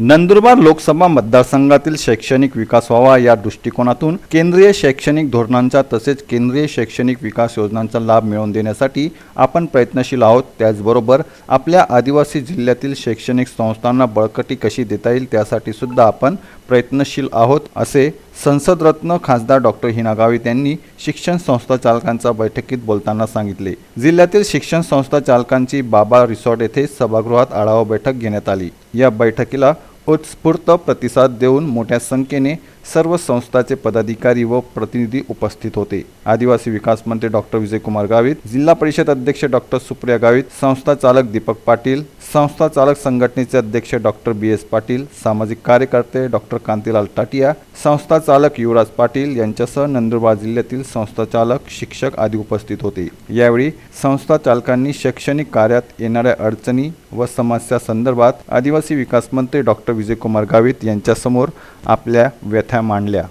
नंदुरबार लोकसभा मतदारसंघातील शैक्षणिक विकास व्हावा या दृष्टिकोनातून केंद्रीय शैक्षणिक धोरणांचा तसेच केंद्रीय शैक्षणिक विकास योजनांचा लाभ मिळवून देण्यासाठी आपण प्रयत्नशील आहोत. त्याचबरोबर आपल्या आदिवासी जिल्ह्यातील शैक्षणिक संस्थांना बळकटी कशी देता येईल त्यासाठी सुद्धा आपण प्रयत्नशील आहोत असे संसदरत्न खासदार डॉक्टर हिना गावित यांनी शिक्षण संस्था चालकांच्या बैठकीत बोलताना सांगितले. जिल्ह्यातील शिक्षण संस्था चालकांची बाबा रिसॉर्ट येथे सभागृहात आढावा बैठक घेण्यात आली. या बैठकीला उत्स्फूर्त प्रतिसाद देऊन मोठ्या संख्येने सर्व संस्थाचे पदाधिकारी व प्रतिनिधी उपस्थित होते. आदिवासी विकास मंत्री डॉक्टर विजयकुमार गावित जिल्हा परिषद अध्यक्ष डॉक्टर सुप्रिया गावित संस्था चालक दीपक पाटील संस्था चालक संघटनेचे अध्यक्ष डॉक्टर बी एस पाटील सामाजिक कार्यकर्ते डॉक्टर कांतीलाल टाटिया संस्था चालक युवराज पाटील यांच्यासह नंदुरबार जिल्ह्यातील संस्था चालक शिक्षक आदी उपस्थित होते. यावेळी संस्था चालकांनी शैक्षणिक कार्यात येणाऱ्या अडचणी व समस्या संदर्भात आदिवासी विकास मंत्री डॉक्टर विजयकुमार गावित यांच्यासमोर आपल्या व्यथा मांडल्या.